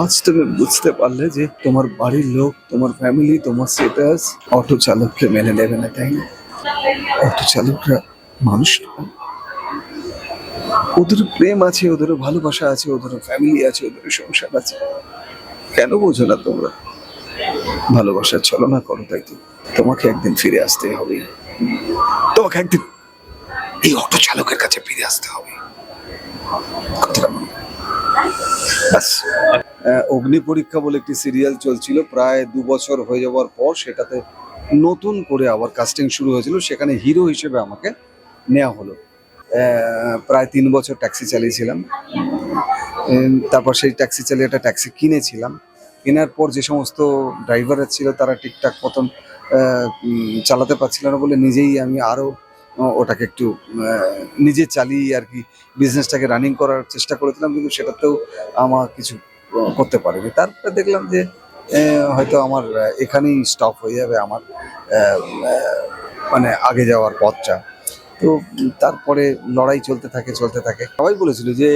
আজ তুমি বুঝতে পারলে যে তোমার বাড়ির লোক, তোমার ফ্যামিলি তোমার স্টেটাস অটো চালককে মেনে নেবে না, তাই না? অটো চালকরা মানুষ। ওদের প্রেম আছে, ওদের ভালোবাসা আছে, ওদের ফ্যামিলি আছে, ওদের সংসার আছে। কেন বোঝো না তোমরা? ভালোবাসার ছলনা করো তাই তো। তোমাকে একদিন ফিরে আসতে হবে। তোমাকে একদিন এই অটো চালকের কাছে ফিরে আসতে হবে। কথাটা। ব্যাস। অগ্নি পরীক্ষা বলে একটি সিরিয়াল চলছিল, প্রায় দু বছর হয়ে যাওয়ার পর সেটাতে নতুন করে আবার কাস্টিং শুরু হয়েছিল, সেখানে হিরো হিসেবে আমাকে নেওয়া হলো। প্রায় তিন বছর ট্যাক্সি চালিয়েছিলাম। তারপর সেই ট্যাক্সি চালিয়ে একটা ট্যাক্সি কিনেছিলাম। কেনার পর যে সমস্ত ড্রাইভাররা ছিল তারা ঠিকঠাক মতন চালাতে পারছিল না বলে নিজেই আমি আরও ওটাকে একটু নিজে চালিয়ে আর কি বিজনেসটাকে রানিং করার চেষ্টা করেছিলাম, কিন্তু সেটাতেও আমার কিছু করতে পারিনি। তারপরে দেখলাম যে হয়তো আমার এখানেই স্টপ হয়ে যাবে আমার মানে আগে যাওয়ার পথটা। তো তারপরে লড়াই চলতে থাকে চলতে থাকে। সবাই বলেছিল যে,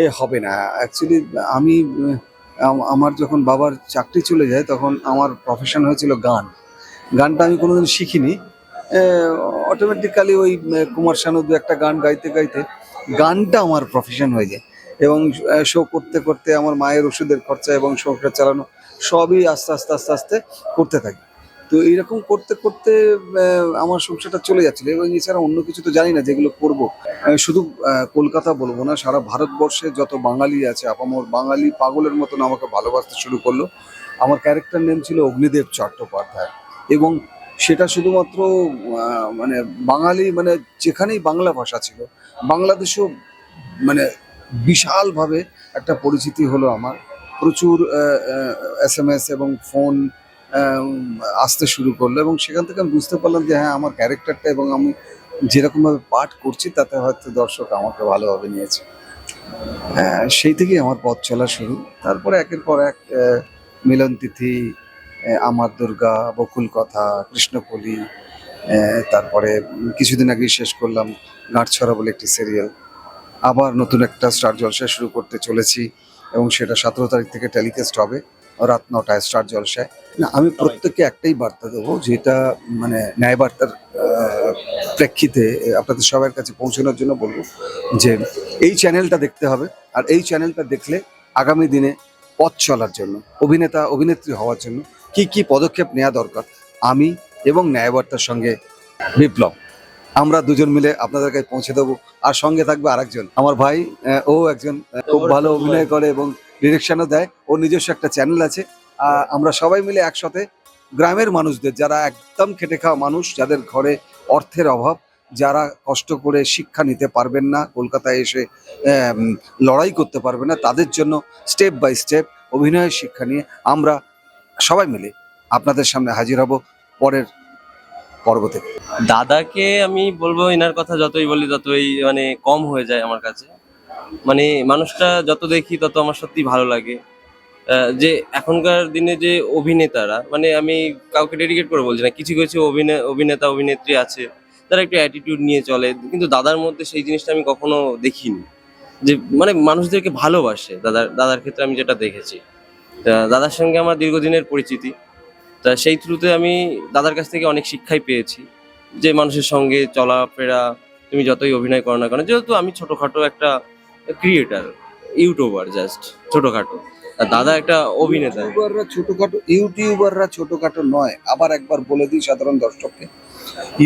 এ, হবে না। অ্যাকচুয়ালি আমি আমার যখন বাবার চাকরি চলে যায়, তখন আমার প্রফেশন হয়েছিল গান। গানটা আমি কোনোদিন শিখিনি অটোমেটিক্যালি ওই কুমার শানু দু একটা গান গাইতে গাইতে গানটা আমার প্রফেশন হয়ে যায়। এবং শো করতে করতে আমার মায়ের ওষুধের খরচা এবং সংসার চালানো সবই আস্তে আস্তে আস্তে আস্তে করতে থাকি। তো এইরকম করতে করতে আমার সংসারটা চলে যাচ্ছিল এবং এছাড়া অন্য কিছু তো জানি না যেগুলো করব। শুধু কলকাতা বলব না, সারা ভারতবর্ষে যত বাঙালি আছে, আপামর বাঙালি পাগলের মতন আমাকে ভালোবাসতে শুরু করল। আমার ক্যারেক্টার নেম ছিল অগ্নিদেব চট্টোপাধ্যায়। এবং সেটা শুধুমাত্র মানে বাঙালি মানে যেখানেই বাংলা ভাষা ছিল বাংলাদেশেও মানে বিশালভাবে একটা পরিচিতি হলো আমার। প্রচুর এস এম এস এবং ফোন আসতে শুরু করল এবং সেখান থেকে আমি বুঝতে পারলাম যে হ্যাঁ আমার ক্যারেক্টারটা এবং আমি যেরকমভাবে পাঠ করছি তাতে হয়তো দর্শক আমাকে ভালোভাবে নিয়েছে। আহ, সেই থেকেই আমার পথ চলা শুরু। তারপরে একের পর এক মিলন তিথি আমার দুর্গা বকুল কথা কৃষ্ণকলি তারপরে কিছুদিন আগে শেষ করলাম গাঁটছড়া বলে একটি সিরিয়াল আবার নতুন একটা স্টার জলসায় শুরু করতে চলেছি এবং সেটা সতেরো তারিখ থেকে টেলিকাস্ট হবে, রাত নটায় স্টার জলসায় না, আমি প্রত্যেককে একটাই বার্তা দেবো, যেটা মানে ন্যায় বার্তার প্রেক্ষিতে আপনাদের সবার কাছে পৌঁছানোর জন্য বলব যে এই চ্যানেলটা দেখতে হবে, আর এই চ্যানেলটা দেখলে আগামী দিনে পথ চলার জন্য, অভিনেতা, অভিনেত্রী হওয়ার জন্য কি কি পদক্ষেপ নেওয়া দরকার? আমি এবং ন্যায়বার্তার সঙ্গে বিপ্লব। আমরা দুজন মিলে আপনাদের কাছে পৌঁছে দেবো। আর সঙ্গে থাকবে আরেকজন। আমার ভাই ও একজন খুব ভালো অভিনয় করে এবং ডিরেকশনও দেয়। ওর নিজস্ব একটা চ্যানেল আছে। আমরা সবাই মিলে একসাথে গ্রামের মানুষদের যারা একদম খেটে খাওয়া মানুষ যাদের ঘরে অর্থের অভাব যারা কষ্ট করে শিক্ষা নিতে পারবেন না কলকাতায় এসে লড়াই করতে পারবে না তাদের জন্য স্টেপ বাই স্টেপ অভিনয়ের শিক্ষা নিয়ে আমরা সবাই মিলে আপনাদের সামনে হাজির হব পরের পর্ব থেকে দাদাকে আমি বলব এনার কথা যতই বলি, ততই মানে কম হয়ে যায় আমার কাছে। মানে মানুষটা যত দেখি, তত আমার সত্যি ভালো লাগে। যে এখনকার দিনে যে অভিনেতারা মানে আমি কাউকে ডেডিকেট করে বলছি না, কিছু কিছু অভিনেতা, অভিনেত্রী আছে, তারা একটু অ্যাটিটিউড নিয়ে চলে। কিন্তু দাদার মধ্যে সেই জিনিসটা আমি কখনো দেখিনি। যে মানে মানুষদেরকে ভালোবাসে, দাদার দাদার ক্ষেত্রে আমি যেটা দেখেছি। তা দাদার সঙ্গে আমার দীর্ঘদিনের পরিচিতি। তা সেই থ্রুতে আমি দাদার কাছ থেকে অনেক শিক্ষাই পেয়েছি। যে মানুষের সঙ্গে চলাফেরা, তুমি যতই অভিনয় করো না কেন, যেহেতু আমি ছোটোখাটো একটা ক্রিয়েটার ইউটিউবার জাস্ট ছোটোখাটো। আর দাদা একটা অভিনেতা। ইউটিউবাররা ছোটখাটো ইউটিউবাররা ছোটোখাটো নয়। আবার একবার বলে দিই সাধারণ দর্শককে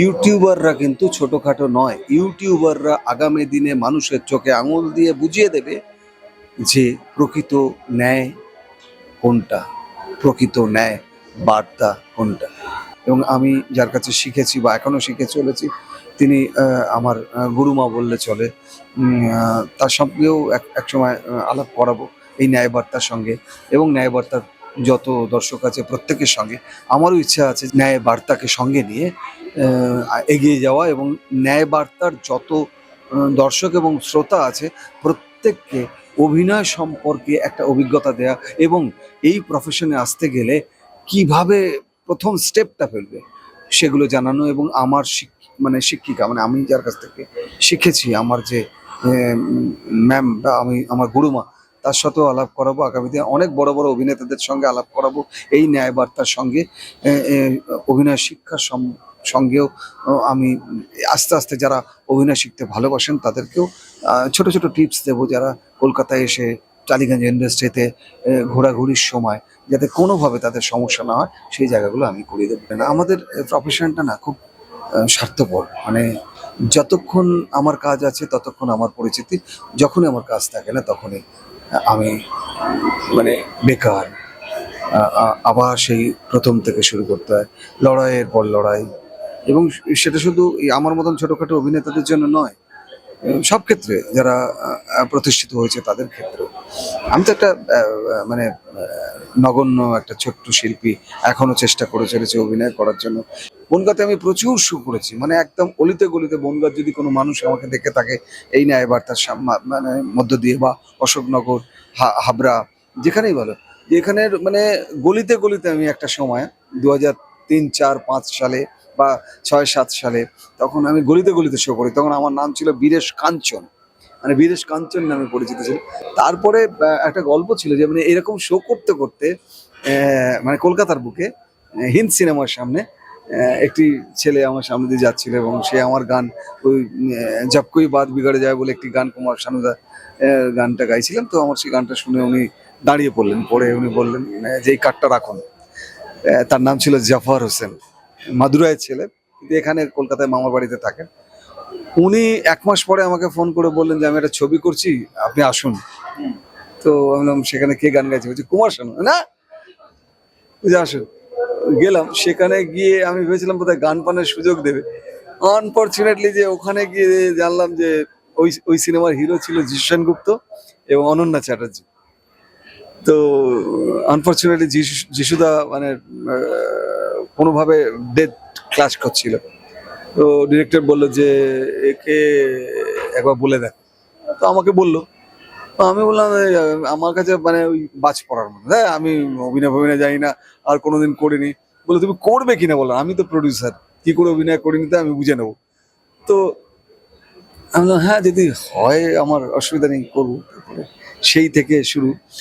ইউটিউবাররা কিন্তু ছোটোখাটো নয়। ইউটিউবাররা আগামী দিনে মানুষের চোখে আঙুল দিয়ে বুঝিয়ে দেবে যে প্রকৃত ন্যায় কোনটা? প্রকৃত ন্যায়, বার্তা কোনটা? এবং আমি যার কাছে শিখেছি বা এখনও শিখে চলেছি, তিনি আমার গুরুমা বললে চলে তার সঙ্গেও এক সময় আলাপ করাবো এই ন্যায়বার্তার সঙ্গে। এবং ন্যায়বার্তার যত দর্শক আছে প্রত্যেকের সঙ্গে, আমারও ইচ্ছা আছে ন্যায় বার্তাকে সঙ্গে নিয়ে এগিয়ে যাওয়া এবং ন্যায় বার্তার যত দর্শক এবং শ্রোতা আছে, প্রত্যেককে অভিনয় সম্পর্কে একটা অভিজ্ঞতা দেয়া এবং এই প্রফেশনে আসতে গেলে কীভাবে প্রথম স্টেপটা ফেলবে সেগুলো জানানো এবং আমার মানে শিক্ষিকা মানে আমি যার কাছ থেকে শিখেছি, আমার যে ম্যাম বা আমি, আমার গুরুমা, তার সাথেও আলাপ করাবো। আগামীতে অনেক বড় বড় অভিনেতাদের সঙ্গে আলাপ করাবো। এই ন্যায় বার্তার সঙ্গে অভিনয় শিক্ষার সম- সঙ্গেও আমি আস্তে আস্তে যারা অভিনয় শিখতে ভালোবাসেন তাদেরকেও ছোট ছোট টিপস দেবো যারা কলকাতায় এসে টালিগঞ্জ ইন্ডাস্ট্রিতে ঘোরাঘুরির সময় যাতে কোনোভাবে তাদের সমস্যা না হয়, সেই জায়গাগুলো আমি করিয়ে দেবো। না আমাদের প্রফেশনটা না খুব স্বার্থপর। মানে যতক্ষণ আমার কাজ আছে, ততক্ষণ আমার পরিচিতি, যখনই আমার কাজ থাকে না, তখনই আমি মানে বেকার আবার সেই প্রথম থেকে শুরু করতে হয়। লড়াইয়ের পর লড়াই এবং সেটা শুধু আমার মতন ছোটখাটো অভিনেতাদের জন্য নয় সব ক্ষেত্রে যারা প্রতিষ্ঠিত হয়েছে তাদের ক্ষেত্রে আমি তো একটা মানে নগণ্য একটা ছোট্ট শিল্পী এখনও চেষ্টা করে চলেছে অভিনয় করার জন্য। বনগাতে আমি প্রচুর শো করেছি মানে একদম অলিতে গলিতে বনগার যদি কোনো মানুষ আমাকে দেখে থাকে এই ন্যায় বার্তার সাম- মানে মধ্য দিয়ে বা অশোকনগর, হা- হাবড়া, যেখানেই বলো, যেখানের মানে গলিতে গলিতে আমি একটা সময় দু হাজার তিন চার পাঁচ সালে বা ছয় সাত সালে তখন আমি গলিতে গলিতে শো করি। তখন আমার নাম ছিল বীরেশ কাঞ্চন। মানে বীরেশ কাঞ্চন নামে পরিচিত ছিল। তারপরে একটা গল্প ছিল যে মানে এরকম শো করতে করতে মানে কলকাতার বুকে হিন্দ সিনেমার সামনে একটি ছেলে আমার সামনে দিয়ে যাচ্ছিল এবং সে আমার গান ওই আহ, কই বাদ বিগড়ে যায় বলে একটি গান কুমার শানুদা গানটা গাইছিলেন। তো আমার সেই গানটা শুনে উনি দাঁড়িয়ে পড়লেন। পরে উনি বললেন আহ, যে এই কার্ডটা রাখুন। তার নাম ছিল জাফর হোসেন, মাদুরাইয়ের ছেলে এখানে কলকাতায় মামার বাড়িতে থাকেন উনি এক মাস পরে আমাকে ফোন করে বললেন যে, আমি একটা ছবি করছি, আপনি আসুন। তো আমি সেখানে কে গান গাইছে? বলছি, কুমার শানু। না? আসুন। গেলাম, সেখানে গিয়ে আমি ভেবেছিলাম বোধহয় গান পানের সুযোগ দেবে। আনফর্চুনেটলি যে ওখানে গিয়ে জানলাম যে ওই ওই সিনেমার হিরো ছিল যিশু সেনগুপ্ত এবং অনন্যা চ্যাটার্জি। তো আনফর্চুনেটলি যিশু, যিশুদা মানে কোনোভাবে ডেথ ক্লাস করছিল। তো ডিরেক্টর বলল যে, একে একবার বলে দেখ। তো আমাকে বলল। আমি বললাম আমার কাছে মানে ওই বাজ পড়ার মতো। হ্যাঁ আমি অভিনয় ফভিনয় জানি না, আর কোনোদিন করিনি। বলে তুমি করবে কিনা বললাম, আমি তো প্রডিউসার কি করে অভিনয় করিনি তো আমি বুঝে নেব। তো আমি বললাম হ্যাঁ যদি হয়, আমার অসুবিধা নেই, করব। সেই থেকে শুরু।